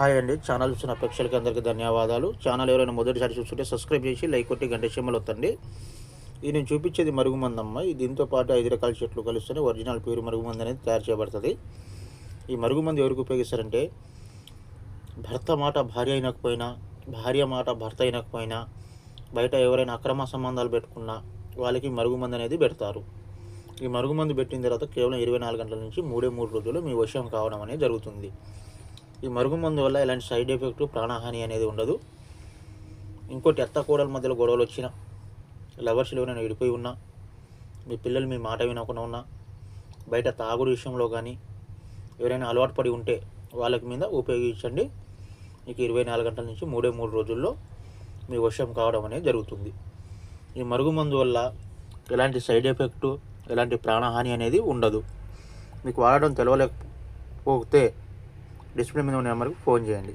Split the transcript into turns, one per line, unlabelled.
Hi అండి. Channel చూసిన ప్రేక్షకులకి అందరికీ ధన్యవాదాలు. ఛానల్ ఎవరైనా మొదటిసారి చూస్తుంటే సబ్స్క్రైబ్ చేసి లైక్ కొట్టి గంట చెమ్మలు వత్తండి ఇది నేను చూపించేది మరుగుమందమ్మ. దీంతో పాటు ఐదు రకాల చెట్లు కలుస్తేనే ఒరిజినల్ ప్యూర్ మరుగుమంది అనేది తయారు చేయబడుతుంది. ఈ మరుగుమంది ఎవరికి ఉపయోగిస్తారంటే భర్త మాట భార్య అయినకపోయినా భార్య మాట భర్త అయినకపోయినా బయట ఎవరైనా అక్రమ సంబంధాలు పెట్టుకున్నా వాళ్ళకి మరుగుమంది అనేది పెడతారు. ఈ మరుగుమందు పెట్టిన తర్వాత కేవలం ఇరవై నాలుగు గంటల నుంచి మూడే మూడు రోజులు మీ వశం కావడం అనేది జరుగుతుంది. ఈ మరుగుమందు వల్ల ఎలాంటి సైడ్ ఎఫెక్ట్ ప్రాణహాని అనేది ఉండదు. ఇంకోటి అత్త కూడల మధ్యలో గొడవలు వచ్చినా లవర్స్లో ఎవరైనా విడిపోయి ఉన్నా మీ పిల్లలు మీ మాట వినకుండా ఉన్నా బయట తాగుడు విషయంలో కానీ ఎవరైనా అలవాటు పడి ఉంటే వాళ్ళకి మీద ఉపయోగించండి. మీకు ఇరవై నాలుగు గంటల నుంచి మూడే మూడు రోజుల్లో మీ వశం కావడం అనేది జరుగుతుంది. ఈ మరుగుమందు వల్ల ఎలాంటి సైడ్ ఎఫెక్టు ఎలాంటి ప్రాణహాని అనేది ఉండదు. మీకు వాడడం తెలవలేకపోతే డిస్ప్లే మీద ఉన్న నెంబర్కి ఫోన్ చేయండి.